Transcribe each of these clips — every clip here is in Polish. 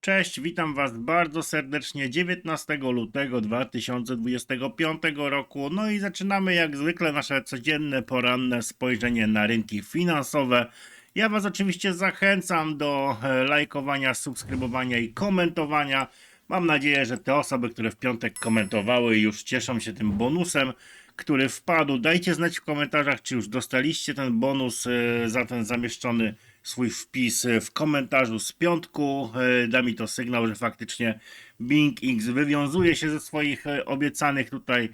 Cześć, witam Was bardzo serdecznie 19 lutego 2025 roku. No i zaczynamy jak zwykle nasze codzienne, poranne spojrzenie na rynki finansowe. Ja Was oczywiście zachęcam do e, lajkowania, subskrybowania i komentowania. Mam nadzieję, że te osoby, które w piątek komentowały, już cieszą się tym bonusem, który wpadł. Dajcie znać w komentarzach, czy już dostaliście ten bonus e, za ten zamieszczony swój wpis w komentarzu z piątku. E, Da mi to sygnał, że faktycznie Bing X wywiązuje się ze swoich e, obiecanych tutaj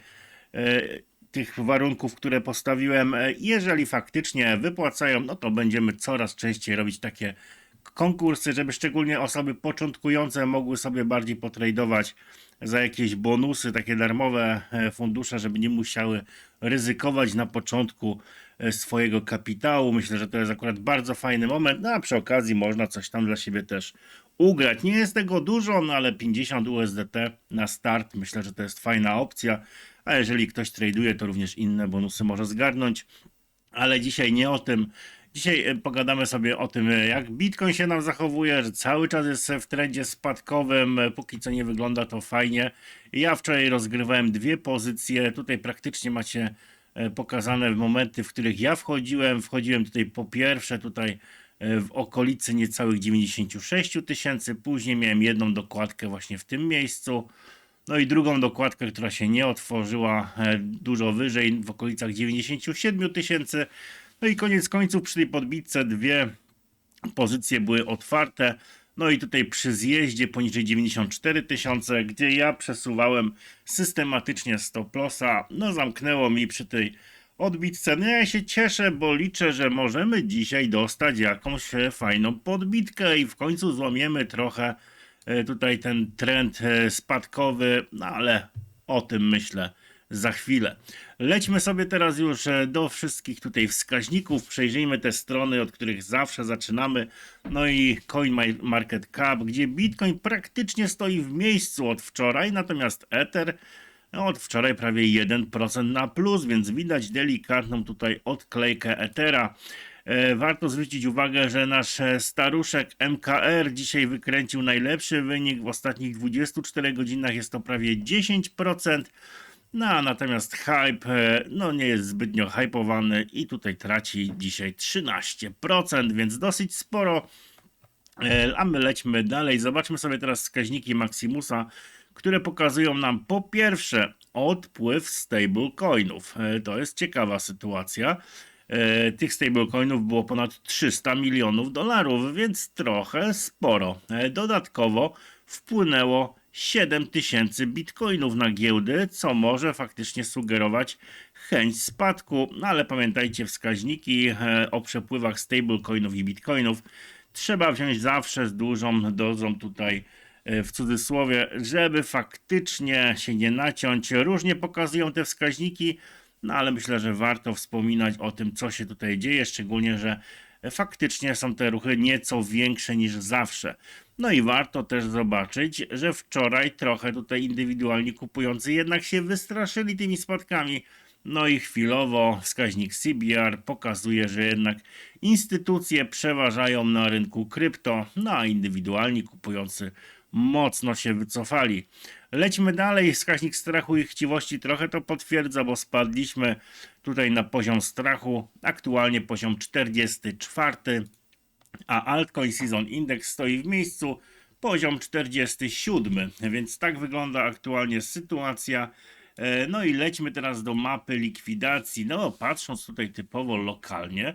e, tych warunków, które postawiłem. Jeżeli faktycznie wypłacają, no to będziemy coraz częściej robić takie konkursy, żeby szczególnie osoby początkujące mogły sobie bardziej potradować za jakieś bonusy, takie darmowe fundusze, żeby nie musiały ryzykować na początku swojego kapitału. Myślę, że to jest akurat bardzo fajny moment, no a przy okazji można coś tam dla siebie też ugrać. Nie jest tego dużo, no ale 50 USDT na start, myślę, że to jest fajna opcja, a jeżeli ktoś traduje, to również inne bonusy może zgarnąć. Ale dzisiaj nie o tym. Dzisiaj e, pogadamy sobie o tym, e, jak Bitcoin się nam zachowuje, że cały czas jest w trendzie spadkowym, e, póki co nie wygląda to fajnie. Ja wczoraj rozgrywałem dwie pozycje, tutaj praktycznie macie e, pokazane momenty, w których ja wchodziłem. Wchodziłem tutaj po pierwsze tutaj e, w okolicy niecałych 96 tysięcy, później miałem jedną dokładkę właśnie w tym miejscu. No i drugą dokładkę, która się nie otworzyła e, dużo wyżej, w okolicach 97 tysięcy. No i koniec końców przy tej podbitce dwie pozycje były otwarte. No i tutaj przy zjeździe poniżej 94 tysiące, gdzie ja przesuwałem systematycznie stop lossa, no zamknęło mi przy tej odbitce. No ja się cieszę, bo liczę, że możemy dzisiaj dostać jakąś e, fajną podbitkę i w końcu złamiemy trochę e, tutaj ten trend e, spadkowy, no ale o tym myślę za chwilę. Lećmy sobie teraz już e, do wszystkich tutaj wskaźników, przejrzyjmy te strony, od których zawsze zaczynamy. No i CoinMarketCap, gdzie Bitcoin praktycznie stoi w miejscu od wczoraj, natomiast Ether no, od wczoraj prawie 1% na plus, więc widać delikatną tutaj odklejkę Ethera. E, Warto zwrócić uwagę, że nasz e, staruszek MKR dzisiaj wykręcił najlepszy wynik w ostatnich 24 godzinach, jest to prawie 10%. No, natomiast hype e, no, nie jest zbytnio hypowany i tutaj traci dzisiaj 13%, więc dosyć sporo. E, A my lećmy dalej. Zobaczmy sobie teraz wskaźniki Maximusa, które pokazują nam po pierwsze odpływ stablecoinów. E, To jest ciekawa sytuacja. Tych stablecoinów było ponad 300 milionów dolarów, więc trochę sporo. Dodatkowo wpłynęło 7 tysięcy bitcoinów na giełdy, co może faktycznie sugerować chęć spadku, no ale pamiętajcie wskaźniki e, o przepływach stablecoinów i bitcoinów trzeba wziąć zawsze z dużą dozą tutaj e, w cudzysłowie, żeby faktycznie się nie naciąć. Różnie pokazują te wskaźniki, no ale myślę, że warto wspominać o tym, co się tutaj dzieje, szczególnie, że faktycznie są te ruchy nieco większe niż zawsze. No i warto też zobaczyć, że wczoraj trochę tutaj indywidualni kupujący jednak się wystraszyli tymi spadkami. No i chwilowo wskaźnik CBR pokazuje, że jednak instytucje przeważają na rynku krypto, no a indywidualni kupujący mocno się wycofali. Lećmy dalej, wskaźnik strachu i chciwości trochę to potwierdza, bo spadliśmy tutaj na poziom strachu, aktualnie poziom 44, a altcoin season index stoi w miejscu, poziom 47, więc tak wygląda aktualnie sytuacja. E, No i lećmy teraz do mapy likwidacji. No, patrząc tutaj typowo lokalnie,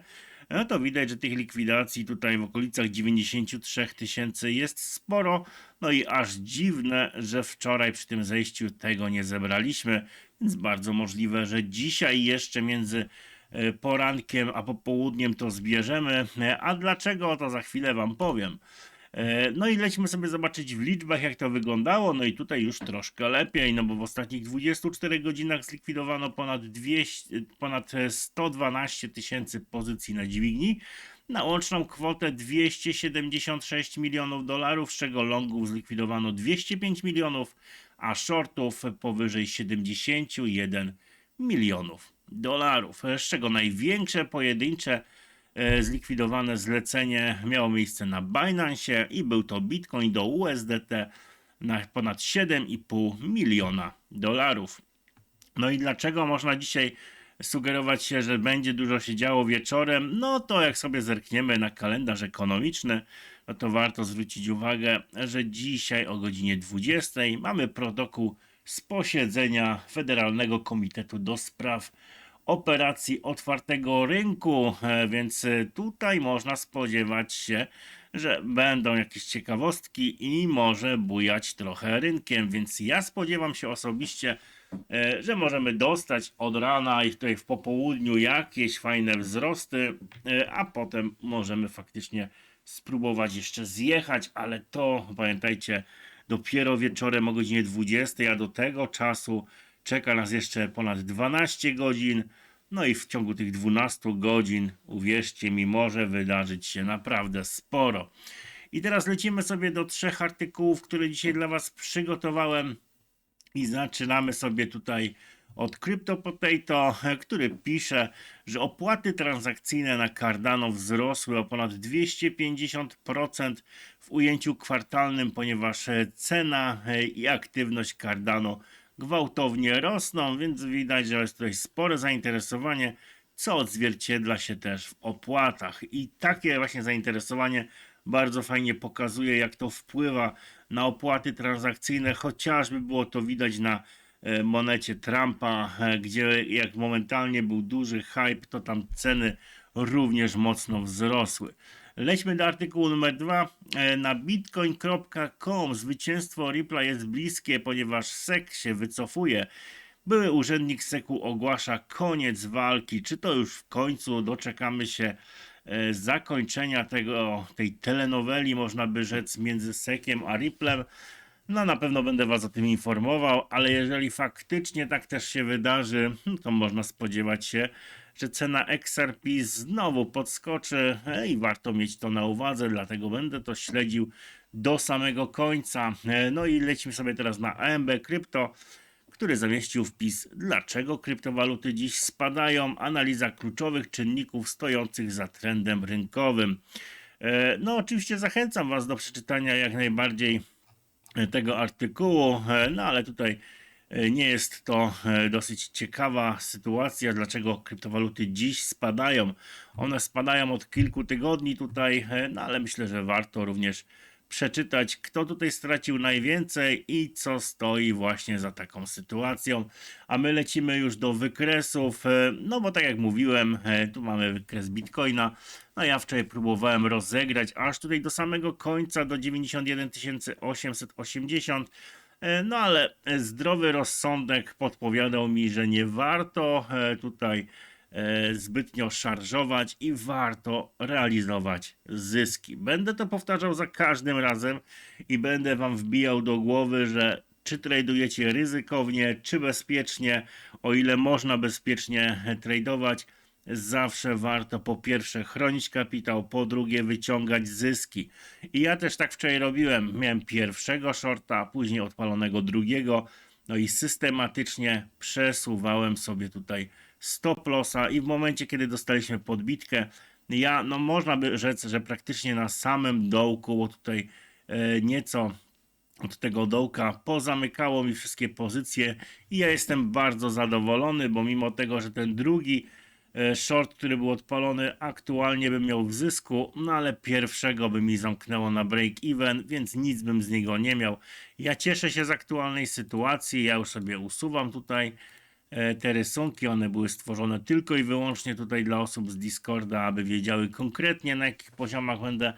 no to widać, że tych likwidacji tutaj w okolicach 93 tysięcy jest sporo. No i aż dziwne, że wczoraj przy tym zejściu tego nie zebraliśmy, więc bardzo możliwe, że dzisiaj jeszcze między e, porankiem a popołudniem to zbierzemy. E, A dlaczego, to za chwilę Wam powiem. E, No i lećmy sobie zobaczyć w liczbach, jak to wyglądało. No i tutaj już troszkę lepiej, no bo w ostatnich 24 godzinach zlikwidowano ponad, 200, ponad e, 112 tysięcy pozycji na dźwigni. Na łączną kwotę 276 milionów dolarów, z czego longów zlikwidowano 205 milionów, a shortów powyżej 71 milionów dolarów, z czego największe pojedyncze zlikwidowane zlecenie miało miejsce na Binance i był to Bitcoin do USDT na ponad 7,5 miliona dolarów. No i dlaczego można dzisiaj sugerować się, że będzie dużo się działo wieczorem? No to jak sobie zerkniemy na kalendarz ekonomiczny, no to warto zwrócić uwagę, że dzisiaj o godzinie 20 mamy protokół z posiedzenia Federalnego Komitetu do Spraw Operacji Otwartego Rynku, e, więc e, tutaj można spodziewać się, że będą jakieś ciekawostki i może bujać trochę rynkiem, więc ja spodziewam się osobiście, e, że możemy dostać od rana i tutaj w popołudniu jakieś fajne wzrosty, a potem możemy faktycznie spróbować jeszcze zjechać, ale to pamiętajcie, dopiero wieczorem o godzinie 20, a do tego czasu czeka nas jeszcze ponad 12 godzin. No i w ciągu tych 12 godzin, uwierzcie mi, może wydarzyć się naprawdę sporo. I teraz lecimy sobie do trzech artykułów, które dzisiaj dla Was przygotowałem. I zaczynamy sobie tutaj od Crypto Potato, który pisze, że opłaty transakcyjne na Cardano wzrosły o ponad 250% w ujęciu kwartalnym, ponieważ cena i aktywność Cardano gwałtownie rosną, więc widać, że jest tutaj spore zainteresowanie, co odzwierciedla się też w opłatach. I takie właśnie zainteresowanie bardzo fajnie pokazuje, jak to wpływa na opłaty transakcyjne, chociażby było to widać na e, monecie Trumpa, e, gdzie jak momentalnie był duży hype, to tam ceny również mocno wzrosły. Lećmy do artykułu numer dwa. E, Na bitcoin.com zwycięstwo Ripple jest bliskie, ponieważ SEC się wycofuje. Były urzędnik SEC-u ogłasza koniec walki. Czy to już w końcu doczekamy się e, zakończenia tego, tej telenoweli, można by rzec, między SEC-iem a Ripplem? No na pewno będę Was o tym informował, ale jeżeli faktycznie tak też się wydarzy, to można spodziewać się, że cena XRP znowu podskoczy e, i warto mieć to na uwadze, dlatego będę to śledził do samego końca. E, No i lecimy sobie teraz na AMB Crypto, który zamieścił wpis Dlaczego kryptowaluty dziś spadają? Analiza kluczowych czynników stojących za trendem rynkowym. E, No oczywiście zachęcam Was do przeczytania jak najbardziej tego artykułu, no ale tutaj nie jest to e, dosyć ciekawa sytuacja, dlaczego kryptowaluty dziś spadają. One spadają od kilku tygodni tutaj, e, no ale myślę, że warto również przeczytać, kto tutaj stracił najwięcej i co stoi właśnie za taką sytuacją. A my lecimy już do wykresów, e, no bo tak jak mówiłem, e, tu mamy wykres Bitcoina. No ja wczoraj próbowałem rozegrać aż tutaj do samego końca, do 91 880. E, No ale zdrowy rozsądek podpowiadał mi, że nie warto e, tutaj e, zbytnio szarżować i warto realizować zyski. Będę to powtarzał za każdym razem i będę wam wbijał do głowy, że czy tradujecie ryzykownie, czy bezpiecznie, o ile można bezpiecznie tradować, zawsze warto po pierwsze chronić kapitał, po drugie wyciągać zyski. I ja też tak wczoraj robiłem. Miałem pierwszego shorta, później odpalonego drugiego, no i systematycznie przesuwałem sobie tutaj stop lossa i w momencie, kiedy dostaliśmy podbitkę, ja, no można by rzec, że praktycznie na samym dołku, bo tutaj e, nieco od tego dołka pozamykało mi wszystkie pozycje i ja jestem bardzo zadowolony, bo mimo tego, że ten drugi short, który był odpalony, aktualnie bym miał w zysku, no ale pierwszego by mi zamknęło na break-even, więc nic bym z niego nie miał. Ja cieszę się z aktualnej sytuacji, ja już sobie usuwam tutaj e, te rysunki, one były stworzone tylko i wyłącznie tutaj dla osób z Discorda, aby wiedziały konkretnie na jakich poziomach będę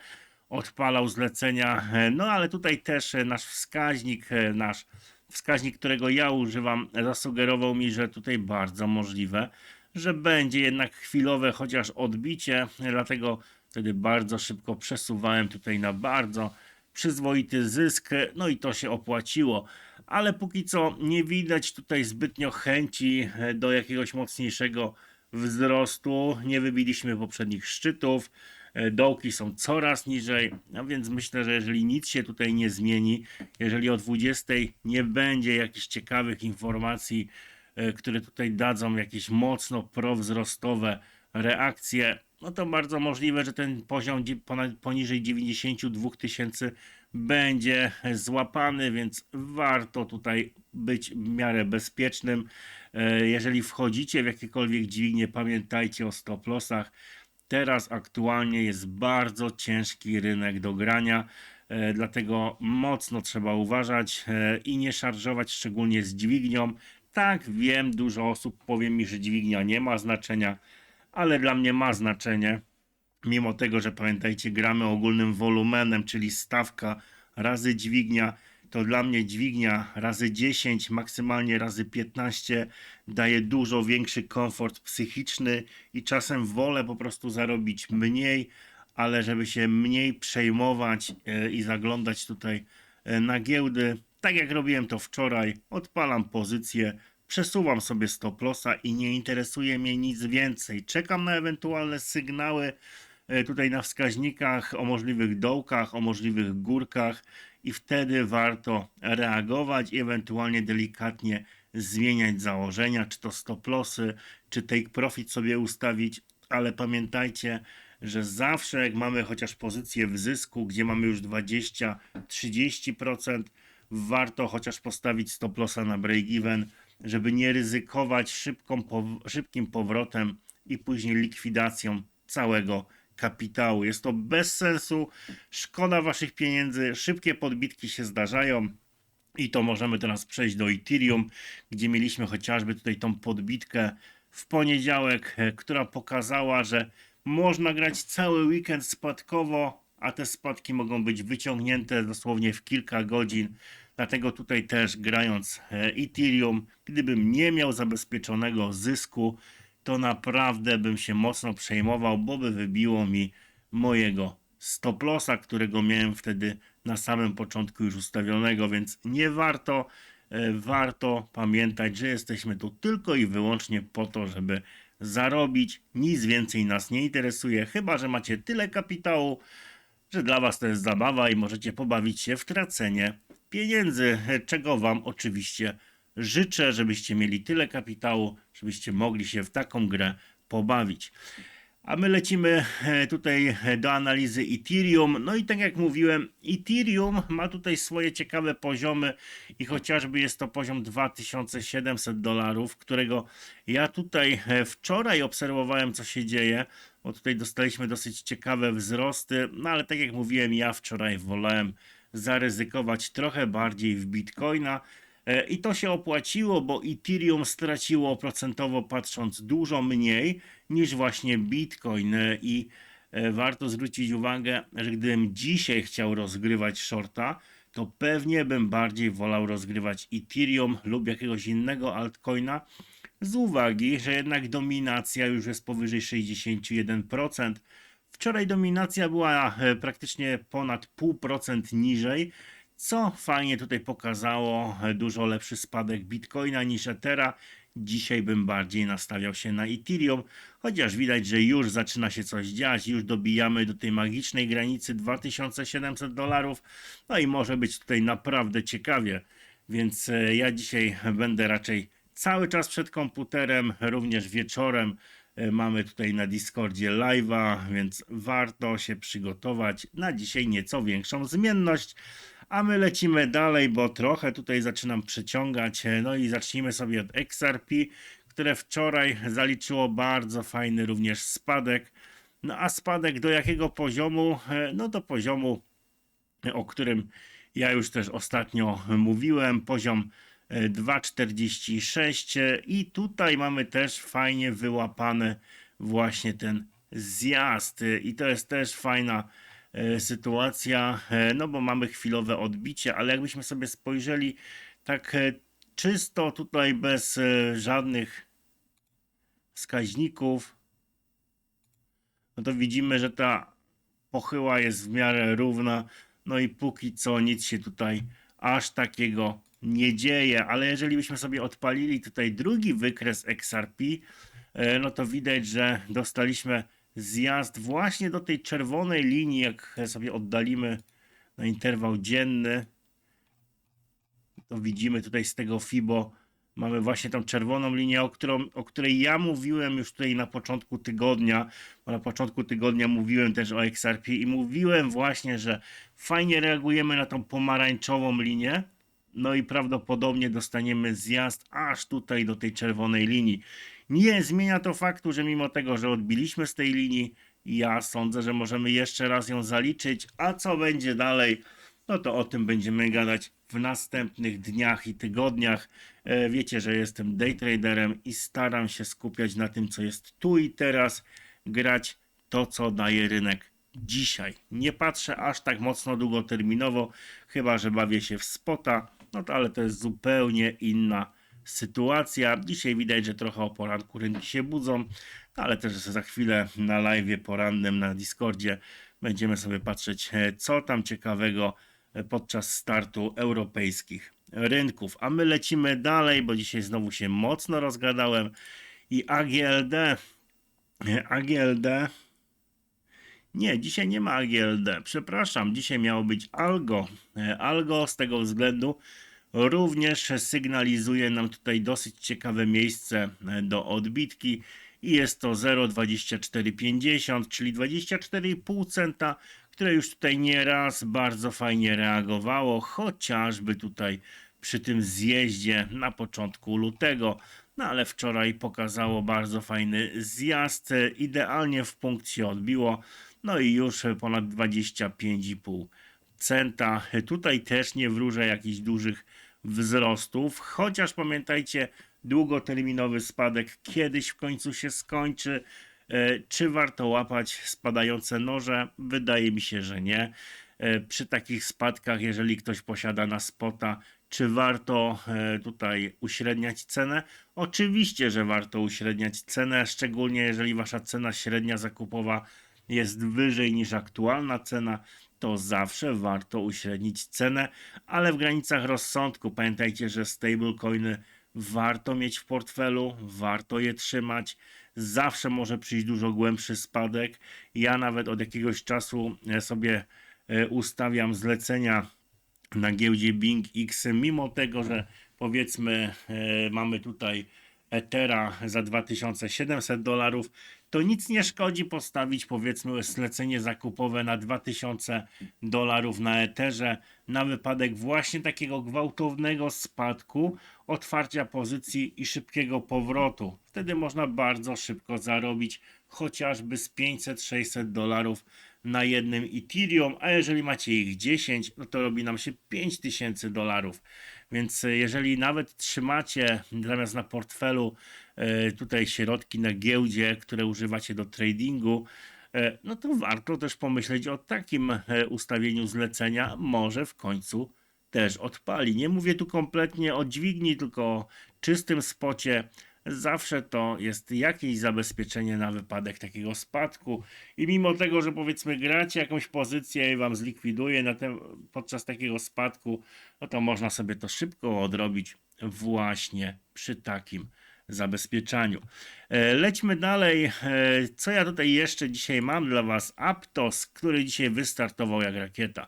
odpalał zlecenia. E, No ale tutaj też e, nasz wskaźnik, e, nasz wskaźnik, którego ja używam, zasugerował mi, że tutaj bardzo możliwe, że będzie jednak chwilowe chociaż odbicie, dlatego wtedy bardzo szybko przesuwałem tutaj na bardzo przyzwoity zysk, no i to się opłaciło. Ale póki co nie widać tutaj zbytnio chęci do jakiegoś mocniejszego wzrostu. Nie wybiliśmy poprzednich szczytów. Dołki są coraz niżej, a więc myślę, że jeżeli nic się tutaj nie zmieni, jeżeli o 20 nie będzie jakichś ciekawych informacji, które tutaj dadzą jakieś mocno prowzrostowe reakcje, no to bardzo możliwe, że ten poziom poniżej 92 tysięcy będzie złapany, więc warto tutaj być w miarę bezpiecznym. E, Jeżeli wchodzicie w jakiekolwiek dźwignie, pamiętajcie o stop lossach. Teraz aktualnie jest bardzo ciężki rynek do grania, e, dlatego mocno trzeba uważać e, i nie szarżować, szczególnie z dźwignią. Tak, wiem, dużo osób powie mi, że dźwignia nie ma znaczenia, ale dla mnie ma znaczenie. Mimo tego, że pamiętajcie, gramy ogólnym wolumenem, czyli stawka razy dźwignia, to dla mnie dźwignia razy 10, maksymalnie razy 15 daje dużo większy komfort psychiczny i czasem wolę po prostu zarobić mniej, ale żeby się mniej przejmować e, i zaglądać tutaj e, na giełdy, tak jak robiłem to wczoraj, odpalam pozycję, przesuwam sobie stop lossa i nie interesuje mnie nic więcej. Czekam na ewentualne sygnały e, tutaj na wskaźnikach o możliwych dołkach, o możliwych górkach i wtedy warto reagować i ewentualnie delikatnie zmieniać założenia, czy to stop lossy, czy take profit sobie ustawić, ale pamiętajcie, że zawsze jak mamy chociaż pozycję w zysku, gdzie mamy już 20-30%, warto chociaż postawić stop lossa na break even, żeby nie ryzykować szybką, szybkim powrotem i później likwidacją całego kapitału. Jest to bez sensu, szkoda waszych pieniędzy, szybkie podbitki się zdarzają. I to możemy teraz przejść do Ethereum, gdzie mieliśmy chociażby tutaj tą podbitkę w poniedziałek, która pokazała, że można grać cały weekend spadkowo, a te spadki mogą być wyciągnięte dosłownie w kilka godzin. Dlatego tutaj też grając e, Ethereum, gdybym nie miał zabezpieczonego zysku, to naprawdę bym się mocno przejmował, bo by wybiło mi mojego stop lossa, którego miałem wtedy na samym początku już ustawionego, więc nie warto, e, warto pamiętać, że jesteśmy tu tylko i wyłącznie po to, żeby zarobić. Nic więcej nas nie interesuje, chyba że macie tyle kapitału, że dla Was to jest zabawa i możecie pobawić się w tracenie pieniędzy, czego Wam oczywiście życzę, żebyście mieli tyle kapitału, żebyście mogli się w taką grę pobawić. A my lecimy e, tutaj do analizy Ethereum. No i tak jak mówiłem, Ethereum ma tutaj swoje ciekawe poziomy i chociażby jest to poziom 2700 dolarów, którego ja tutaj e, wczoraj obserwowałem, co się dzieje, bo tutaj dostaliśmy dosyć ciekawe wzrosty, no ale tak jak mówiłem, ja wczoraj wolałem zaryzykować trochę bardziej w Bitcoina. E, I to się opłaciło, bo Ethereum straciło procentowo patrząc dużo mniej niż właśnie Bitcoin. E, I e, warto zwrócić uwagę, że gdybym dzisiaj chciał rozgrywać shorta, to pewnie bym bardziej wolał rozgrywać Ethereum lub jakiegoś innego altcoina, z uwagi, że jednak dominacja już jest powyżej 61%. Wczoraj dominacja była e, praktycznie ponad 0,5% niżej, co fajnie tutaj pokazało e, dużo lepszy spadek Bitcoina niż Ethera. Dzisiaj bym bardziej nastawiał się na Ethereum, chociaż widać, że już zaczyna się coś dziać, już dobijamy do tej magicznej granicy 2700 dolarów, no i może być tutaj naprawdę ciekawie, więc e, ja dzisiaj będę raczej cały czas przed komputerem, również wieczorem. E, Mamy tutaj na Discordzie live'a, więc warto się przygotować na dzisiaj nieco większą zmienność. A my lecimy dalej, bo trochę tutaj zaczynam przeciągać. E, No i zacznijmy sobie od XRP, które wczoraj zaliczyło bardzo fajny również spadek. No a spadek do jakiego poziomu? E, No do poziomu o którym ja już też ostatnio mówiłem, poziom 2,46 e, i tutaj mamy też fajnie wyłapany właśnie ten zjazd. I to jest też fajna e, sytuacja, e, no bo mamy chwilowe odbicie, ale jakbyśmy sobie spojrzeli tak e, czysto tutaj bez żadnych wskaźników, no to widzimy, że ta pochyła jest w miarę równa, no i póki co nic się tutaj aż takiego nie dzieje, ale jeżeli byśmy sobie odpalili tutaj drugi wykres XRP, e, no to widać, że dostaliśmy zjazd właśnie do tej czerwonej linii, jak sobie oddalimy na interwał dzienny, to widzimy tutaj z tego FIBO Mamy właśnie tą czerwoną linię, o, którą, o której ja mówiłem już tutaj na początku tygodnia. Bo na początku tygodnia mówiłem też o XRP i mówiłem właśnie, że fajnie reagujemy na tą pomarańczową linię. No i prawdopodobnie dostaniemy zjazd aż tutaj do tej czerwonej linii. Nie zmienia to faktu, że mimo tego, że odbiliśmy z tej linii, ja sądzę, że możemy jeszcze raz ją zaliczyć. A co będzie dalej? No to o tym będziemy gadać w następnych dniach i tygodniach. E, Wiecie, że jestem daytraderem i staram się skupiać na tym, co jest tu i teraz, grać to, co daje rynek dzisiaj. Nie patrzę aż tak mocno długoterminowo, chyba że bawię się w spota, no to ale to jest zupełnie inna sytuacja. Dzisiaj widać, że trochę o poranku rynki się budzą, no ale też za chwilę na live porannym na Discordzie będziemy sobie patrzeć, e, co tam ciekawego e, podczas startu europejskich rynków. A my lecimy dalej, bo dzisiaj znowu się mocno rozgadałem i AGLD, e, AGLD nie, dzisiaj nie ma AGLD. Przepraszam, dzisiaj miało być Algo. Algo z tego względu również sygnalizuje nam tutaj dosyć ciekawe miejsce e, do odbitki i jest to 0,2450, czyli 24,5 centa, które już tutaj nieraz bardzo fajnie reagowało, chociażby tutaj przy tym zjeździe na początku lutego. No ale wczoraj pokazało bardzo fajny zjazd, e, idealnie w punkcie odbiło. No i już ponad 25,5 centa. Tutaj też nie wróżę jakichś dużych wzrostów, chociaż pamiętajcie, długoterminowy spadek kiedyś w końcu się skończy. E, Czy warto łapać spadające noże? Wydaje mi się, że nie. E, Przy takich spadkach, jeżeli ktoś posiada na spota, czy warto e, tutaj uśredniać cenę? Oczywiście, że warto uśredniać cenę, szczególnie jeżeli wasza cena średnia zakupowa jest wyżej niż aktualna cena, to zawsze warto uśrednić cenę, ale w granicach rozsądku. Pamiętajcie, że stablecoiny warto mieć w portfelu, warto je trzymać. Zawsze może przyjść dużo głębszy spadek. Ja nawet od jakiegoś czasu e, sobie e, ustawiam zlecenia na giełdzie Bing X, mimo tego, że powiedzmy e, mamy tutaj Ethera za 2700 dolarów, to nic nie szkodzi postawić powiedzmy zlecenie zakupowe na 2000 dolarów na Etherze na wypadek właśnie takiego gwałtownego spadku, otwarcia pozycji i szybkiego powrotu. Wtedy można bardzo szybko zarobić chociażby z 500-600 dolarów na jednym Ethereum, a jeżeli macie ich 10, no to robi nam się 5000 dolarów. Więc e, jeżeli nawet trzymacie zamiast na portfelu e, tutaj środki na giełdzie, które używacie do tradingu, e, no to warto też pomyśleć o takim ustawieniu zlecenia. Może w końcu też odpali. Nie mówię tu kompletnie o dźwigni, tylko o czystym spocie. Zawsze to jest jakieś zabezpieczenie na wypadek takiego spadku. I mimo tego, że powiedzmy gracie jakąś pozycję i wam zlikwiduje na tem, podczas takiego spadku, no to można sobie to szybko odrobić właśnie przy takim zabezpieczaniu. E, Lećmy dalej. E, Co ja tutaj jeszcze dzisiaj mam dla Was? Aptos, który dzisiaj wystartował jak rakieta.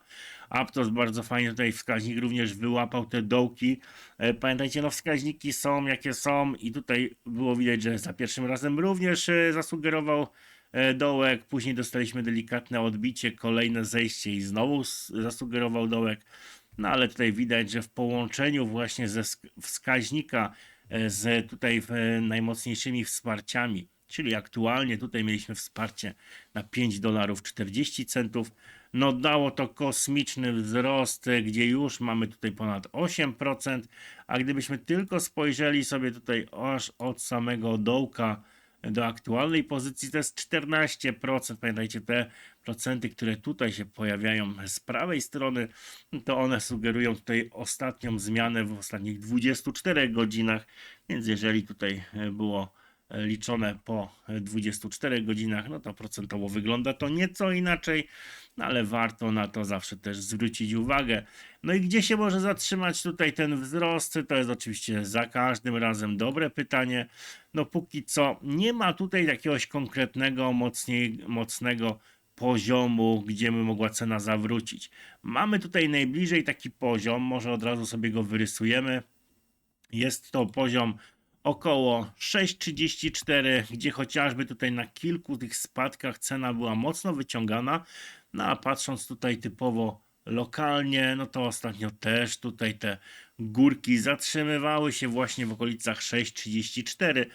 Aptos bardzo fajnie tutaj wskaźnik również wyłapał te dołki. E, Pamiętajcie, no wskaźniki są jakie są i tutaj było widać, że za pierwszym razem również e, zasugerował e, dołek, później dostaliśmy delikatne odbicie, kolejne zejście i znowu zasugerował dołek. No ale tutaj widać, że w połączeniu właśnie ze sk- wskaźnika z tutaj najmocniejszymi wsparciami, czyli aktualnie tutaj mieliśmy wsparcie na 5 dolarów 40 centów, no dało to kosmiczny wzrost, e, gdzie już mamy tutaj ponad 8%, a gdybyśmy tylko spojrzeli sobie tutaj aż od samego dołka do aktualnej pozycji, to jest 14%. Pamiętajcie, te procenty, które tutaj się pojawiają z prawej strony, to one sugerują tutaj ostatnią zmianę w ostatnich 24 godzinach, więc jeżeli tutaj e, było liczone po e, 24 godzinach, no to procentowo wygląda to nieco inaczej, no ale warto na to zawsze też zwrócić uwagę. No i gdzie się może zatrzymać tutaj ten wzrost? To jest oczywiście za każdym razem dobre pytanie. No póki co nie ma tutaj jakiegoś konkretnego, mocniej, mocnego poziomu, gdzie by mogła cena zawrócić. Mamy tutaj najbliżej taki poziom, może od razu sobie go wyrysujemy. Jest to poziom około 6,34, gdzie chociażby tutaj na kilku tych spadkach cena była mocno wyciągana. No a patrząc tutaj typowo lokalnie, no to ostatnio też tutaj te górki zatrzymywały się właśnie w okolicach 6,34.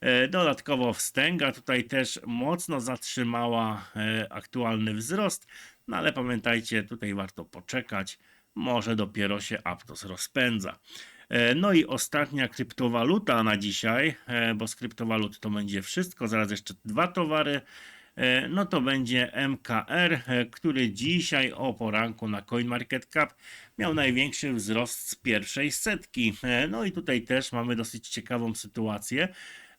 E, Dodatkowo wstęga tutaj też mocno zatrzymała e, aktualny wzrost, no ale pamiętajcie, tutaj warto poczekać, może dopiero się Aptos rozpędza. E, No i ostatnia kryptowaluta na dzisiaj, e, bo z kryptowalut to będzie wszystko, zaraz jeszcze dwa towary. E, No to będzie MKR, który dzisiaj o poranku na CoinMarketCap miał największy wzrost z pierwszej setki. No i tutaj też mamy dosyć ciekawą sytuację,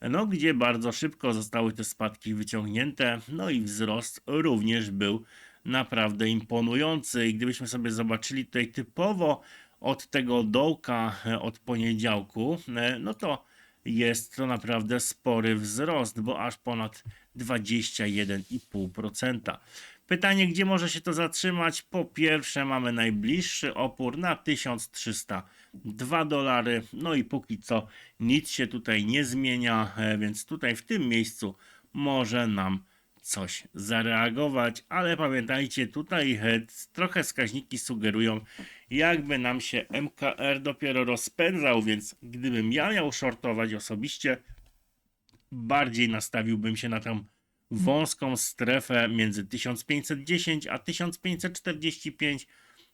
no gdzie bardzo szybko zostały te spadki wyciągnięte, no i wzrost również był naprawdę imponujący. I gdybyśmy sobie zobaczyli tutaj typowo od tego dołka e, od poniedziałku, e, no to jest to naprawdę spory wzrost, bo aż ponad 21,5%. Pytanie, gdzie może się to zatrzymać? Po pierwsze, mamy najbliższy opór na 1302 dolary. No i póki co nic się tutaj nie zmienia, e, więc tutaj w tym miejscu może nam coś zareagować, ale pamiętajcie, tutaj trochę wskaźniki sugerują, jakby nam się MKR dopiero rozpędzał, więc gdybym ja miał shortować osobiście, bardziej nastawiłbym się na tą wąską strefę między 1510 a 1545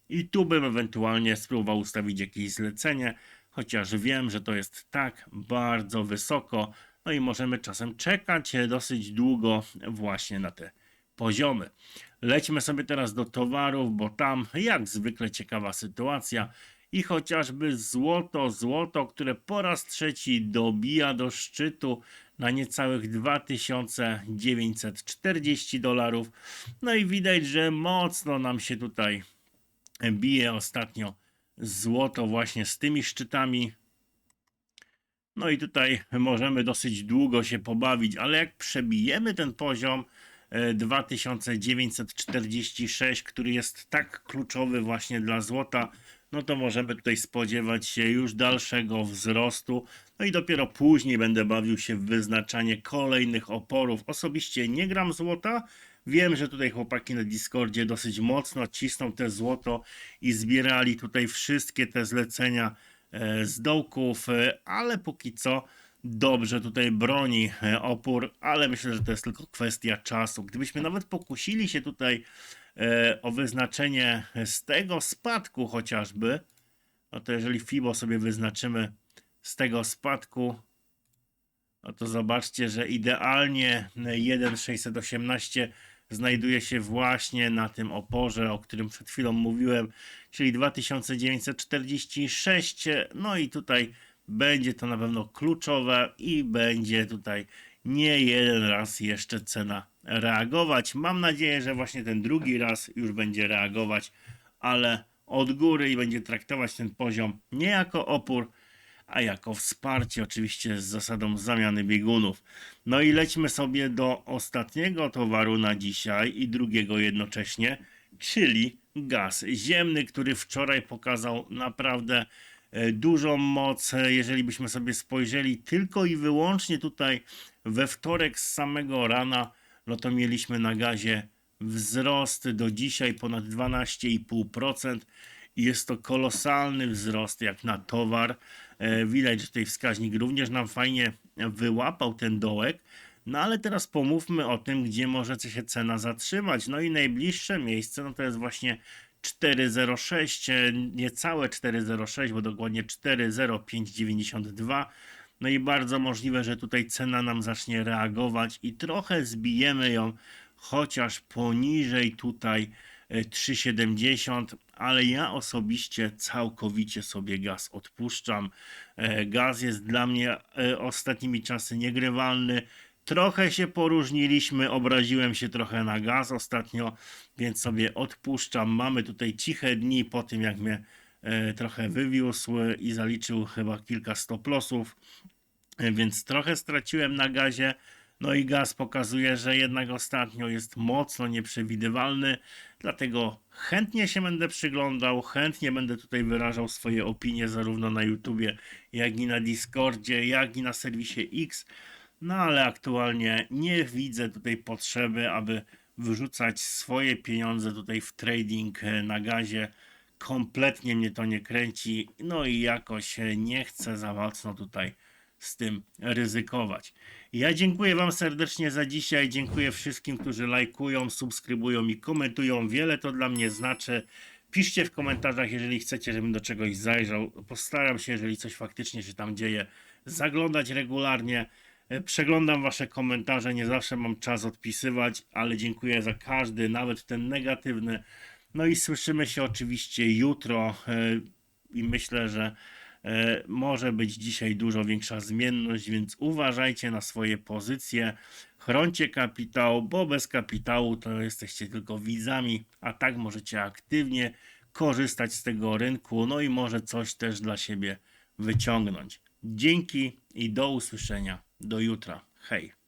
i tu bym ewentualnie spróbował ustawić jakieś zlecenie, chociaż wiem, że to jest tak bardzo wysoko, no i możemy czasem czekać dosyć długo właśnie na te poziomy. Lećmy sobie teraz do towarów, bo tam jak zwykle ciekawa sytuacja i chociażby złoto, złoto, które po raz trzeci dobija do szczytu na niecałych 2940 dolarów. No i widać, że mocno nam się tutaj bije ostatnio złoto właśnie z tymi szczytami. No i tutaj możemy dosyć długo się pobawić, ale jak przebijemy ten poziom e, 2946, który jest tak kluczowy właśnie dla złota, no to możemy tutaj spodziewać się już dalszego wzrostu. No i dopiero później będę bawił się w wyznaczanie kolejnych oporów. Osobiście nie gram złota. Wiem, że tutaj chłopaki na Discordzie dosyć mocno cisną te złoto i zbierali tutaj wszystkie te zlecenia e, z dołków, e, ale póki co dobrze tutaj broni e, opór, ale myślę, że to jest tylko kwestia czasu. Gdybyśmy nawet pokusili się tutaj e, o wyznaczenie z tego spadku chociażby, no to jeżeli FIBO sobie wyznaczymy z tego spadku, no to zobaczcie, że idealnie 1,618 znajduje się właśnie na tym oporze, o którym przed chwilą mówiłem, czyli 2946. No i tutaj będzie to na pewno kluczowe i będzie tutaj nie jeden raz jeszcze cena reagować. Mam nadzieję, że właśnie ten drugi raz już będzie reagować, ale od góry i będzie traktować ten poziom nie jako opór, a jako wsparcie, oczywiście z zasadą zamiany biegunów. No i lećmy sobie do ostatniego towaru na dzisiaj i drugiego jednocześnie, czyli gaz ziemny, który wczoraj pokazał naprawdę e, dużą moc. E, Jeżeli byśmy sobie spojrzeli tylko i wyłącznie tutaj we wtorek z samego rana, no to mieliśmy na gazie wzrost do dzisiaj ponad 12,5%. I Jest to kolosalny wzrost jak na towar. E, Widać, że tutaj wskaźnik również nam fajnie wyłapał ten dołek. No ale teraz pomówmy o tym, gdzie może się cena zatrzymać. No i najbliższe miejsce no to jest właśnie 4,06, e, niecałe 4,06, bo dokładnie 4,0592. No i bardzo możliwe, że tutaj cena nam zacznie reagować i trochę zbijemy ją chociaż poniżej tutaj 3,70, ale ja osobiście całkowicie sobie gaz odpuszczam. E, Gaz jest dla mnie e, ostatnimi czasy niegrywalny. Trochę się poróżniliśmy, obraziłem się trochę na gaz ostatnio, więc sobie odpuszczam. Mamy tutaj ciche dni po tym, jak mnie e, trochę wywiózł i zaliczył chyba kilka stop lossów, e, więc trochę straciłem na gazie. No i gaz pokazuje, że jednak ostatnio jest mocno nieprzewidywalny, dlatego chętnie się będę przyglądał, chętnie będę tutaj wyrażał swoje opinie zarówno na YouTubie, jak i na Discordzie, jak i na serwisie X. No ale aktualnie nie widzę tutaj potrzeby, aby wyrzucać swoje pieniądze tutaj w trading e, na gazie. Kompletnie mnie to nie kręci, no i jakoś e, nie chcę za mocno tutaj z tym ryzykować. Ja dziękuję Wam serdecznie za dzisiaj. Dziękuję wszystkim, którzy lajkują, subskrybują i komentują. Wiele to dla mnie znaczy. Piszcie w komentarzach, jeżeli chcecie, żebym do czegoś zajrzał. Postaram się, jeżeli coś faktycznie się tam dzieje, zaglądać regularnie. E, Przeglądam Wasze komentarze, nie zawsze mam czas odpisywać, ale dziękuję za każdy, nawet ten negatywny. No i słyszymy się oczywiście jutro e, i myślę, że może być dzisiaj dużo większa zmienność, więc uważajcie na swoje pozycje, chroncie kapitał, bo bez kapitału to jesteście tylko widzami, a tak możecie aktywnie korzystać z tego rynku, no i może coś też dla siebie wyciągnąć. Dzięki i do usłyszenia. Do jutra. Hej.